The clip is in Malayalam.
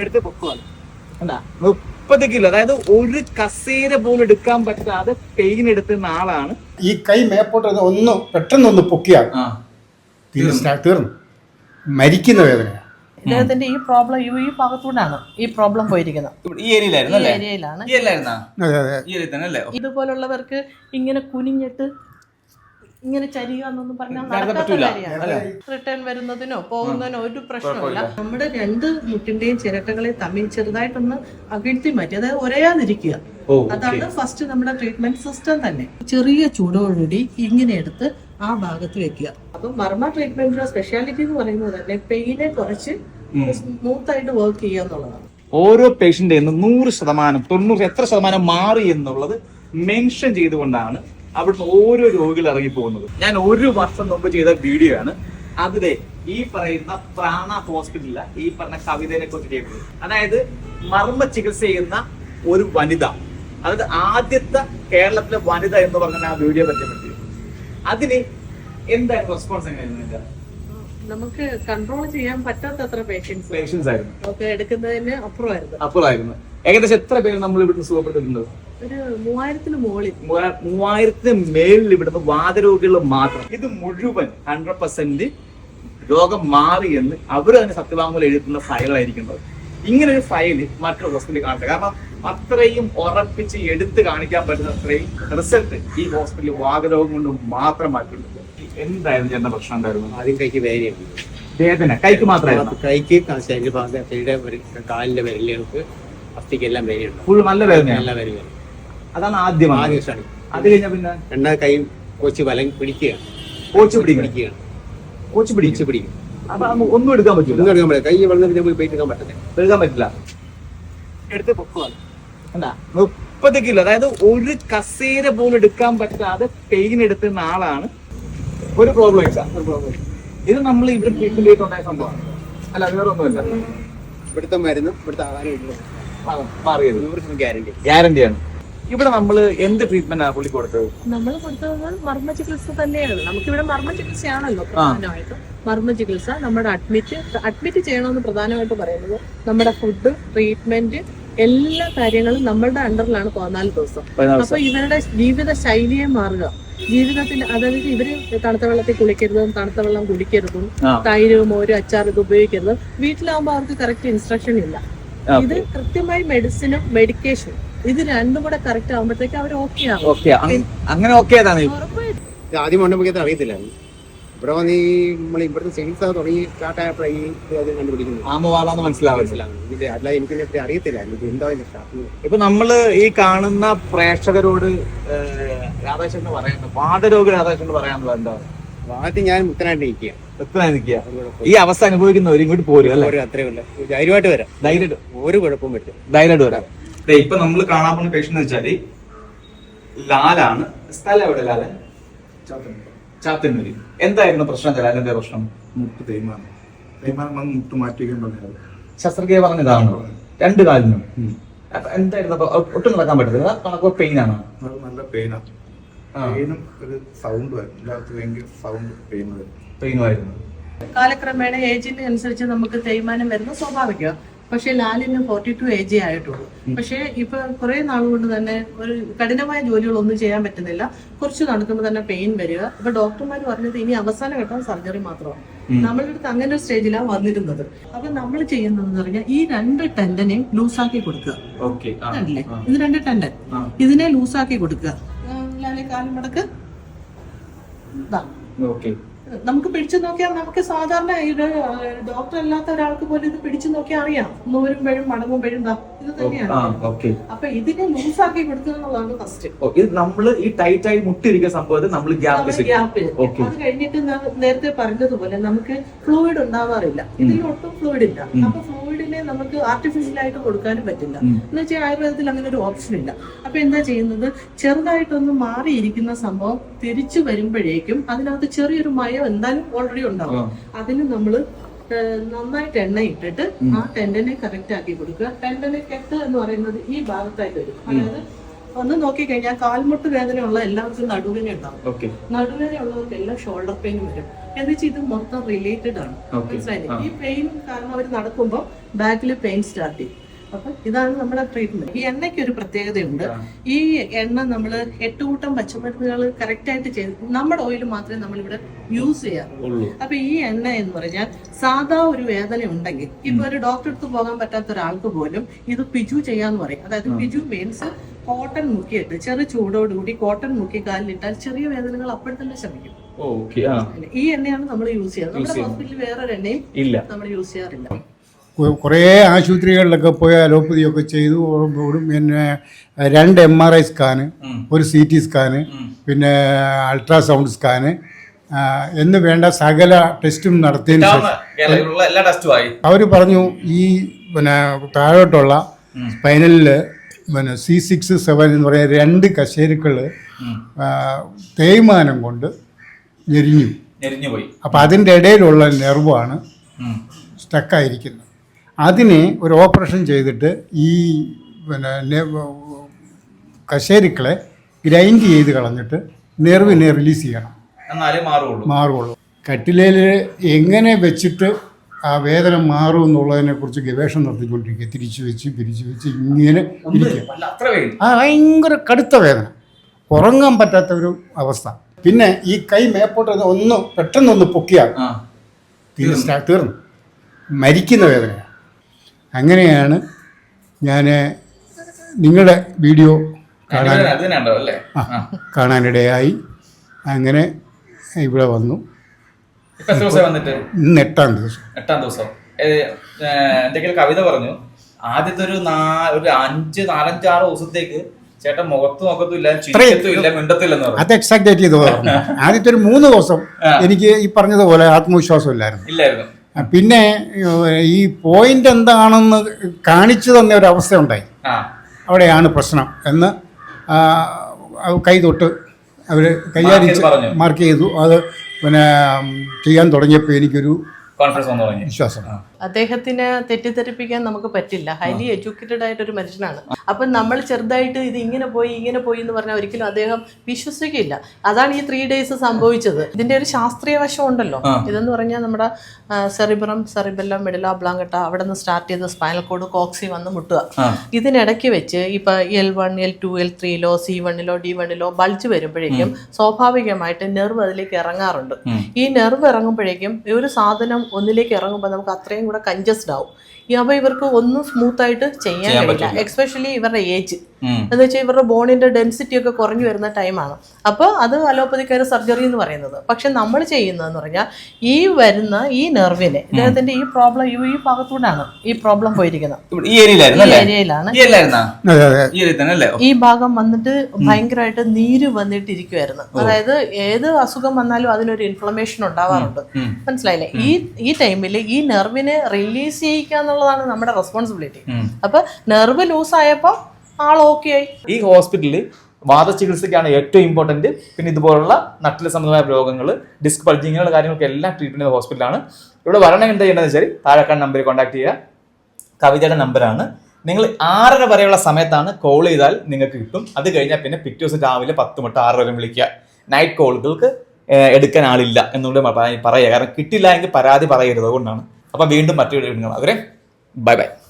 എടുത്ത് പൊക്കുവാണ്. എന്താ മുപ്പത് കിലോ അതായത് ഒരു കസേര പോലും എടുക്കാൻ പറ്റാതെ പെയിൻ എടുത്തുന്ന ആളാണ്. ഈ കൈ മേപ്പോട്ട് ഒന്ന് പെട്ടെന്ന് ഒന്ന് പൊക്കിയാൽ തീർന്നു. മരിക്കുന്ന വേദന ഇദ്ദേഹത്തിന്റെ ഈ പ്രോബ്ലം ഈ ഭാഗത്തൂടാണ് ഈ പ്രോബ്ലം പോയിരിക്കുന്നത്. ഈ ഏരിയയിലാണ്. ഈ ഏരിയയിലായിരുന്നാ? അതെ അതെ. ഈ ഏരിയയിൽ അല്ലേ? ഇതുപോലുള്ളവർക്ക് ഇങ്ങനെ കുനിഞ്ഞിട്ട് ഇങ്ങനെ ചരിയാന്നൊന്നും പറഞ്ഞാൽ നടക്കാത്ത കാര്യമാണ്. റിട്ടേൺ വരുന്നതിനോ പോകുന്നതിനോ ഒരു പ്രശ്നമില്ല നമ്മുടെ രണ്ട് മുട്ടിന്റെയും ചിരട്ടകളെ തമ്മിൽ ചെറുതായിട്ടൊന്ന് അകഴ്ത്തി മാറ്റി അതായത് ഒരയാതിരിക്കുക അതാണ് ഫസ്റ്റ് നമ്മുടെ ട്രീറ്റ്മെന്റ് സിസ്റ്റം തന്നെ. ചെറിയ ചൂടോടുകൂടി ഇങ്ങനെ എടുത്ത് ആ ഭാഗത്ത് വെക്കുക. അപ്പൊ മർമ്മ ട്രീറ്റ്മെന്റിന്റെ സ്പെഷ്യാലിറ്റി എന്ന് പറയുന്നത് തന്നെ പെയിനെ കുറച്ച് സ്മൂത്ത് ആയിട്ട് വർക്ക് ചെയ്യുക എന്നുള്ളതാണ്. ഓരോ പേഷ്യന്റ് നൂറ് ശതമാനം തൊണ്ണൂറ് എത്ര ശതമാനം മാറി എന്നുള്ളത് മെൻഷൻ ചെയ്തുകൊണ്ടാണ് അവിടുന്ന് ഓരോ രോഗികൾ ഇറങ്ങി പോകുന്നത് ഞാൻ ഒരു വർഷം മുമ്പ് ചെയ്ത വീഡിയോ ആണ്. അതിലെ ഈ പറയുന്ന പ്രാണ ഹോസ്പിറ്റലിൽ ഈ പറഞ്ഞ കവിതയെ കുറിച്ച് ചെയ്തത് അതായത് മർമ്മ ചികിത്സ ചെയ്യുന്ന ഒരു വനിത. അതായത് ആദ്യത്തെ കേരളത്തിലെ വനിത എന്ന് പറഞ്ഞ ആ വീഡിയോ പരിചയപ്പെടുത്തി അതിന് എന്തായിരുന്നു റെസ്പോൺസ് എങ്ങനെയായിരുന്നു നമുക്ക് കൺട്രോൾ ചെയ്യാൻ പറ്റാത്തത്ര പേഷ്യൻസ് പേഷ്യൻസ് ആയിരുന്നു. ഓക്കെ എടുക്കുന്നതിന് അപ്പുറമായിരുന്നു. അപ്പുറമായിരുന്നു. ഏകദേശം എത്ര പേര് നമ്മൾ ഇവിടുന്ന് സുഖപ്പെട്ടിട്ടുണ്ട്? ഒരു മൂവായിരത്തിന് മുകളിൽ. മൂവാ- മൂവായിരത്തിന് മേളിൽ ഇവിടുന്ന് വാതരോഗികൾ മാത്രം. ഇത് മുഴുവൻ ഹൺഡ്രഡ് പെർസെന്റ് രോഗം മാറി എന്ന് അവർ തന്നെ സത്യവാങ്മൂലം എഴുതുന്ന ഫയലായിരിക്കുന്നത് ഇങ്ങനെ ഒരു ഫയൽ മറ്റൊരു ഹോസ്പിറ്റലിൽ കാണട്ടെ. കാരണം അത്രയും ഉറപ്പിച്ച് എടുത്ത് കാണിക്കാൻ പറ്റുന്ന അത്രയും റിസൾട്ട് ഈ ഹോസ്പിറ്റലിൽ വാതരോഗം കൊണ്ട് മാത്രം മാറ്റിയിട്ടുണ്ട് എന്തായിരുന്നു ചേട്ടൻ പ്രശ്നം ഉണ്ടായിരുന്നു? ആദ്യം കൈക്ക് വേദനയുണ്ട് വേദന. കൈക്ക് മാത്രമായിരുന്നു? കൈക്ക് ശരീരഭാഗം കൈയുടെ കാലിന്റെ വിരലുകൾക്ക് അസ്ഥിക്കെല്ലാം വേദനയുണ്ട്. ഫുൾ നല്ല വേദന നല്ല വേദനയാണ് അതാണ് ആദ്യം ആദ്യ സ്റ്റാർട്ട്. അത് കഴിഞ്ഞ പിന്നെ രണ്ടാം കൈ കോച്ച് വലം പിടിക്കുക. കോച്ച് പിടി പിടിക്കുകയാണ് കോച്ച് പിടിച്ച് പിടിക്കും. അപ്പൊ ഒന്നും എടുക്കാൻ പറ്റില്ല. ഒന്നും എടുക്കാൻ പറ്റില്ല. കൈ വളർന്ന് പിന്നെ പോയി എടുക്കാൻ പറ്റത്തില്ല. എടുക്കാൻ പറ്റില്ല. എടുത്ത് പൊക്കുവാണ്. എന്താ? മുപ്പത് കിലോ. അതായത് ഒരു കസേര പോലും എടുക്കാൻ പറ്റാതെ പെയിൻ എടുത്തുന്ന ആളാണ് ഒരു പ്രോബ്ലം ഇത് നമ്മൾ ഇവിടെ ട്രീറ്റ്മെന്റ് ചെയ്തിട്ടുണ്ടായ സംഭവമാണ്. അല്ല വേറെ ഒന്നുമില്ല ഇവിടുത്തെ മരുന്നും ഇവിടുത്തെ ആഹാരം മാറിയത്. ഗ്യാരണ്ടി ഗ്യാരണ്ടിയാണ് ഇവിടെ നമ്മൾ എന്ത് ട്രീറ്റ്മെന്റ് ആണ് പുള്ളി കൊടുത്തത്? നമ്മൾ കൊടുത്തത് മർമ്മ ചികിത്സ തന്നെയാണ്. നമുക്കിവിടെ മർമ്മ ചികിത്സയാണല്ലോ പ്രധാനമായിട്ടും. മർമ്മ ചികിത്സ നമ്മുടെ അഡ്മിറ്റ് അഡ്മിറ്റ് ചെയ്യണമെന്ന് പ്രധാനമായിട്ട് പറയുന്നത് നമ്മുടെ ഫുഡ് ട്രീറ്റ്മെന്റ് എല്ലാ കാര്യങ്ങളും നമ്മളുടെ അണ്ടറിലാണ് പതിനാല് ദിവസം. അപ്പൊ ഇവരുടെ ജീവിത ശൈലിയെ മാറുക. ജീവിതത്തിൽ അതായത് ഇവർ തണുത്ത വെള്ളത്തിൽ കുളിക്കരുതും തണുത്ത വെള്ളം കുടിക്കരുതും. തൈര് മോര് അച്ചാർ ഇത് ഉപയോഗിക്കരുത്. വീട്ടിലാവുമ്പോൾ അവർക്ക് കറക്റ്റ് ഇൻസ്ട്രക്ഷൻ ഇല്ല. ഇത് കൃത്യമായി മെഡിസിനും മെഡിക്കേഷനും ഇത് രണ്ടും കൂടെ കറക്റ്റ് ആവുമ്പോഴത്തേക്ക് അവർ ഓക്കെ ആണ് ഓക്കെ അങ്ങനെ ഓക്കെ ഉറപ്പായിട്ടും. ഇത് ആദ്യം ഉണ്ടെങ്കിൽ അറിയത്തില്ല. ഇവിടെ വന്ന് ഈ നമ്മൾ ഇവിടുത്തെ സെയിൽസ് തുടങ്ങി സ്റ്റാർട്ട് ആയപ്പോഴാണ് ഈ അത് കണ്ടുപിടിക്കുന്നത്. ആമവാളാന്ന് മനസ്സിലാവില്ല ഇത് അല്ല എനിക്ക് ഇതിനെ പറ്റി അറിയത്തില്ലായിരുന്നു ഇത് എന്താ സ്റ്റാർട്ട് ഇപ്പൊ നമ്മൾ ഈ കാണുന്ന പ്രേക്ഷകരോട് രാധാകൃഷ്ണൻ പറയുന്നത് വാദരോഗ രാധാകൃഷ്ണൻ പറയാനുള്ള എന്താ? ആദ്യം ഞാൻ മുത്തനായിട്ട് നിൽക്കുക. എത്ര നിൽക്കുക ഈ അവസ്ഥ അനുഭവിക്കുന്നവർ ഇങ്ങോട്ട് പോരും അല്ലേ? ഒരു അത്രേ ഉള്ളൂ. ധൈര്യമായിട്ട് വരാം. ധൈര്യമായിട്ട് ഒരു കുഴപ്പവും പറ്റും ധൈര്യമായിട്ട് വരാം. ഇപ്പൊ നമ്മൾ കാണാൻ പോകുന്ന പേഷ്യൻ എന്ന് വെച്ചാൽ ലാലാണ്. സ്ഥലം എവിടെ ലാലൻ? ചാത്തന്നൂര്. എന്തായിരുന്നു പ്രശ്നം? ലാലന്റെ പ്രശ്നം? മുട്ട് തേയ്മാനം. തേയ്മാനം വന്ന് മുട്ട് മാറ്റിക്കാൻ പറഞ്ഞത് ശസ്ത്രക്രിയ പറഞ്ഞതാണ്. രണ്ട് കാലിനും. അപ്പൊ എന്തായിരുന്നു? അപ്പൊ ഒട്ടും നടക്കാൻ പറ്റത്തില്ല. കണക്കോ പെയിൻ ആണോ. നല്ല പെയിനാണ് പെയിനും ഒരു സൗണ്ട് ഭയങ്കര പെയിനും ആയിരുന്നു. കാലക്രമേണ ഏജിന് അനുസരിച്ച് നമുക്ക് തേയ്മാനം വരുന്നത് സ്വാഭാവികം. പക്ഷെ ലാലിന് ഫോർട്ടി ടു ഏജേ ആയിട്ടുള്ളൂ. പക്ഷെ ഇപ്പൊ കുറെ നാൾ കൊണ്ട് തന്നെ ഒരു കഠിനമായ ജോലികളൊന്നും ചെയ്യാൻ പറ്റുന്നില്ല. കുറച്ച് നടക്കുമ്പോൾ തന്നെ പെയിൻ വരിക. ഇപ്പൊ ഡോക്ടർമാർ പറഞ്ഞത് ഇനി അവസാന ഘട്ടം സർജറി മാത്രമാണ്. നമ്മളുടെ അടുത്ത് അങ്ങനെ ഒരു സ്റ്റേജിലാണ് വന്നിരുന്നത്. അപ്പൊ നമ്മൾ ചെയ്യുന്നതെന്ന് പറഞ്ഞാൽ ഈ രണ്ട് ടെൻഡനെയും ലൂസാക്കി കൊടുക്കുക. ഓക്കെ. കണ്ടില്ലേ? ഇത് രണ്ട് ടെൻഡൻ ഇതിനെ ലൂസാക്കി കൊടുക്കുക. ലാലി കാലം മടക്ക്. ഇതാ ഓക്കെ. നമുക്ക് പിടിച്ചു നോക്കിയാൽ നമുക്ക് സാധാരണ ഇത് ഡോക്ടർ അല്ലാത്ത ഒരാൾക്ക് പോലും ഇത് പിടിച്ചു നോക്കിയാൽ അറിയാം. നൂരുമ്പോഴും മടങ്ങുമ്പോഴും ഇത് തന്നെയാണ്. അപ്പൊ ഇതിനെ ലൂസാക്കി കൊടുക്കുക എന്നുള്ളതാണ് ഫസ്റ്റ് ഇത് നമ്മൾ ഈ ടൈറ്റ് ആയി മുട്ടിരിക്കുന്ന സംഭവത്തിൽ നമ്മൾ ഗ്യാപ്പ് അത് കഴിഞ്ഞിട്ട് നേരത്തെ പറഞ്ഞതുപോലെ നമുക്ക് ഫ്ലൂയിഡ് ഉണ്ടാവാറില്ല. ഇതിൽ ഒട്ടും ഫ്ലൂയിഡ് ഇല്ല. അപ്പൊ നമുക്ക് ആർട്ടിഫിഷ്യൽ ആയിട്ട് കൊടുക്കാനും പറ്റില്ല. എന്ന് വെച്ചാൽ ആയുർവേദത്തിൽ അങ്ങനെ ഒരു ഓപ്ഷൻ ഇല്ല. അപ്പൊ എന്താ ചെയ്യുന്നത്? ചെറുതായിട്ടൊന്ന് മാറിയിരിക്കുന്ന സംഭവം തിരിച്ചു വരുമ്പോഴേക്കും അതിനകത്ത് ചെറിയൊരു മയം എന്തായാലും ഓൾറെഡി ഉണ്ടാവും. അതിന് നമ്മൾ നന്നായിട്ട് എണ്ണ ഇട്ടിട്ട് ആ ടെൻഡനെ കറക്റ്റ് ആക്കി കൊടുക്കുക. ടെൻഡനെ കെട്ട് എന്ന് പറയുന്നത് ഈ ഭാഗത്തായിട്ട് വരും. അതായത് ഒന്ന് നോക്കിക്കഴിഞ്ഞാൽ കാൽമുട്ട് വേദനയുള്ള എല്ലാവർക്കും നടുവേദന ഉണ്ടാവും നടുവേദന ഉള്ളവർക്ക് എല്ലാം ഷോൾഡർ പെയിൻ വരും. എന്ന് വെച്ചാൽ ഇത് മൊത്തം റിലേറ്റഡ് ആണ്. മനസ്സിലായില്ലേ? ഈ പെയിൻ കാരണം അവർ നടക്കുമ്പോൾ ബാക്കിൽ പെയിൻ സ്റ്റാർട്ട് ചെയ്യും. അപ്പൊ ഇതാണ് നമ്മുടെ ട്രീറ്റ്മെന്റ് ഈ എണ്ണയ്ക്ക് ഒരു പ്രത്യേകതയുണ്ട് ഈ എണ്ണ നമ്മൾ എട്ട് കൂട്ടം പച്ചമരുന്നുകൾ കറക്റ്റ് ആയിട്ട് ചെയ്ത് നമ്മുടെ ഓയിൽ മാത്രമേ നമ്മൾ ഇവിടെ യൂസ് ചെയ്യാറുള്ളൂ അപ്പൊ ഈ എണ്ണ എന്ന് പറഞ്ഞാൽ സാധാ ഒരു വേദന ഉണ്ടെങ്കിൽ ഇപ്പൊ ഒരു ഡോക്ടറെ അടുത്ത് പോകാൻ പറ്റാത്ത ഒരാൾക്ക് പോലും ഇത് പിജു ചെയ്യാന്ന് പറയും. അതായത് പിജു മീൻസ് കോട്ടൺ മുക്കിയിട്ട് ചെറു ചൂടോടുകൂടി കോട്ടൺ മുക്കി കാലിലിട്ടാൽ ചെറിയ വേദനകൾ അപ്പോൾ തന്നെ ശമിക്കും. ഓക്കെ ആ. ഈ എണ്ണയാണ് നമ്മൾ യൂസ് ചെയ്യുന്നത്. നമ്മുടെ ഹോസ്പിറ്റലിൽ വേറൊരു എണ്ണയും ഇല്ല. നമ്മൾ യൂസ് ചെയ്യാറില്ല. കുറേ ആശുപത്രികളിലൊക്കെ പോയി അലോപ്പതിയൊക്കെ ചെയ്തു പിന്നെ രണ്ട് എം ആർ ഐ സ്കാന് ഒരു സി ടി സ്കാന് പിന്നെ അൾട്രാസൗണ്ട് സ്കാന് എന്ന് വേണ്ട സകല ടെസ്റ്റും നടത്തിയതിന് ശേഷം ടെസ്റ്റും ആയി. അവർ പറഞ്ഞു ഈ പിന്നെ താഴോട്ടുള്ള സ്പൈനലിൽ പിന്നെ സി സിക്സ് സെവൻ എന്ന് പറയുന്ന രണ്ട് കശേരുക്കൾ തേയ്മാനം കൊണ്ട് ഞെരിഞ്ഞു. ഞെരിഞ്ഞു പോയി. അപ്പം അതിന്റെ ഇടയിലുള്ള നെർവാണ്. സ്റ്റക്കായിരിക്കുന്നത്. അതിനെ ഒരു ഓപ്പറേഷൻ ചെയ്തിട്ട് ഈ പിന്നെ കശേരുക്കളെ ഗ്രൈൻഡ് ചെയ്ത് കളഞ്ഞിട്ട് നെർവിനെ റിലീസ് ചെയ്യണം. എന്നാലേ മാറുള്ളൂ. മാറുള്ളൂ. കട്ടിലേൽ എങ്ങനെ വെച്ചിട്ട് ആ വേദന മാറും എന്നുള്ളതിനെക്കുറിച്ച് ഗവേഷണം നടത്തിക്കൊണ്ടിരിക്കുക. തിരിച്ചു വെച്ച് പിരിച്ചു വെച്ച് ഇങ്ങനെ ഇരിക്കുക. ആ ഭയങ്കര കടുത്ത വേദന. ഉറങ്ങാൻ പറ്റാത്ത ഒരു അവസ്ഥ. പിന്നെ ഈ കൈ മേപ്പോട്ട് ഒന്ന് പെട്ടെന്നൊന്ന് പൊക്കിയാൽ തീർന്നു. മരിക്കുന്ന വേദനയാണ് അങ്ങനെയാണ് ഞാൻ നിങ്ങളുടെ വീഡിയോ കാണാൻ കാണാനിടയായി. അങ്ങനെ ഇവിടെ വന്നു. എത്ര ദിവസം വന്നിട്ട്? ഇന്ന് എട്ടാം ദിവസം. എട്ടാം ദിവസം. എന്തെങ്കിലും കവിത പറഞ്ഞു? ആദ്യത്തെ ഒരു നാ ഒരു അഞ്ച് നാലഞ്ച് ആറ് ദിവസത്തേക്ക് ചേട്ടൻ മുഖത്തും ഇല്ലെന്ന് പറഞ്ഞു. അത് എക്സാക്റ്റ് ചെയ്ത് പറഞ്ഞു. ആദ്യത്തെ ഒരു മൂന്ന് ദിവസം എനിക്ക് ഈ പറഞ്ഞതുപോലെ ആത്മവിശ്വാസം ഇല്ലായിരുന്നു. ഇല്ലായിരുന്നു. പിന്നെ ഈ പോയിന്റ് എന്താണെന്ന് കാണിച്ചു തന്ന ഒരു അവസ്ഥ ഉണ്ടായി അവിടെയാണ് പ്രശ്നം എന്ന് കൈതൊട്ട് കൈ തൊട്ട് അവർ കൈകാര്യം മാർക്ക് ചെയ്തു. അത് പിന്നെ ചെയ്യാൻ തുടങ്ങിയപ്പോൾ എനിക്കൊരു കോൺഫിഡൻസ് വന്നു തുടങ്ങി. വിശ്വാസം. അദ്ദേഹത്തിനെ തെറ്റിദ്ധരിപ്പിക്കാൻ നമുക്ക് പറ്റില്ല. ഹൈലി എഡ്യൂക്കേറ്റഡ് ആയിട്ട് ഒരു മനുഷ്യനാണ്. അപ്പം നമ്മൾ ചെറുതായിട്ട് ഇത് ഇങ്ങനെ പോയി ഇങ്ങനെ പോയി എന്ന് പറഞ്ഞാൽ ഒരിക്കലും അദ്ദേഹം വിശ്വസിക്കില്ല. അതാണ് ഈ ത്രീ ഡേയ്സ് സംഭവിച്ചത്. ഇതിന്റെ ഒരു ശാസ്ത്രീയ വശം ഉണ്ടല്ലോ. ഇതെന്ന് പറഞ്ഞാൽ നമ്മുടെ സെറിബ്രം സെറിബെല്ലം മെഡില ബ്ലാങ്കട്ട അവിടെ നിന്ന് സ്റ്റാർട്ട് ചെയ്ത് സ്പൈനൽ കോഡ് കോക്സി വന്ന് മുട്ടുക. ഇതിനിടയ്ക്ക് വെച്ച് ഇപ്പൊ L one L two L ത്രീയിലോ C വണ്ണിലോ ഡി വണ്ണിലോ ബൾജ് വരുമ്പോഴേക്കും സ്വാഭാവികമായിട്ട് നെർവ് അതിലേക്ക് ഇറങ്ങാറുണ്ട്. ഈ നെർവ് ഇറങ്ങുമ്പോഴേക്കും ഒരു സാധനം ഒന്നിലേക്ക് ഇറങ്ങുമ്പോൾ നമുക്ക് അത്രയും കൂടെ കഞ്ചസ്ഡ് ആവും. അപ്പോൾ ഇവർക്ക് ഒന്നും സ്മൂത്ത് ആയിട്ട് ചെയ്യാൻ കഴിയില്ല. എക്സ്പെഷ്യലി ഇവരുടെ ഏജ്. എന്ന് വെച്ചാൽ ഇവരുടെ ബോണിന്റെ ഡെൻസിറ്റി ഒക്കെ കുറഞ്ഞു വരുന്ന ടൈമാണ് അപ്പോൾ അത് അലോപ്പതിക്കാർ സർജറി എന്ന് പറയുന്നത്. പക്ഷെ നമ്മൾ ചെയ്യുന്നതെന്ന് പറഞ്ഞാൽ ഈ വരുന്ന ഈ നെർവിനെ ഇദ്ദേഹത്തിന്റെ ഈ പ്രോബ്ലം ഈ ഭാഗത്തൂടാണ് ഈ പ്രോബ്ലം പോയിരിക്കുന്നത്. ഈ ഏരിയയിലാണ് ഈ ഭാഗം വന്നിട്ട് ഭയങ്കരമായിട്ട് നീര് വന്നിട്ട് ഇരിക്കുമായിരുന്നു അതായത് ഏത് അസുഖം വന്നാലും അതിനൊരു ഇൻഫ്ലമേഷൻ ഉണ്ടാവാറുണ്ട്. മനസ്സിലായില്ലേ? ഈ ഈ ടൈമിൽ ഈ നെർവിനെ റിലീസ് ചെയ്യിക്കുക എന്നുള്ളതാണ് നമ്മുടെ റെസ്പോൺസിബിലിറ്റി. അപ്പൊ നെർവ് ലൂസ് ആയപ്പോൾ ആൾ ഓക്കെ ആയി. ഈ ഹോസ്പിറ്റലിൽ വാദചികിത്സയ്ക്കാണ് ഏറ്റവും ഇമ്പോർട്ടന്റ് പിന്നെ ഇതുപോലുള്ള നട്ടിൽ സംബന്ധമായ രോഗങ്ങൾ ഡിസ്ക് പൾജി ഇങ്ങനെയുള്ള കാര്യങ്ങൾക്ക് എല്ലാം ട്രീറ്റ്മെന്റ് ചെയ്യുന്ന ഹോസ്പിറ്റലാണ് ഇവിടെ വരണം എന്താ ചെയ്യേണ്ടതെന്ന് വെച്ചാൽ താഴെക്കാൻ നമ്പറിൽ കോൺടാക്ട് ചെയ്യുക. കവിതയുടെ നമ്പറാണ് നിങ്ങൾ ആറര വരെയുള്ള സമയത്താണ് കോൾ ചെയ്താൽ നിങ്ങൾക്ക് കിട്ടും. അത് കഴിഞ്ഞാൽ പിന്നെ പിറ്റേ ദിവസം രാവിലെ പത്ത് തൊട്ട് ആറ് വരെ വിളിക്കുക. നൈറ്റ് കോളുകൾക്ക് എടുക്കാൻ ആളില്ല എന്നുള്ളത് പറയുക. കാരണം കിട്ടില്ല എങ്കിൽ പരാതി പറയരുത് അതുകൊണ്ടാണ്. അപ്പം വീണ്ടും മറ്റൊരു അവരെ Bye bye.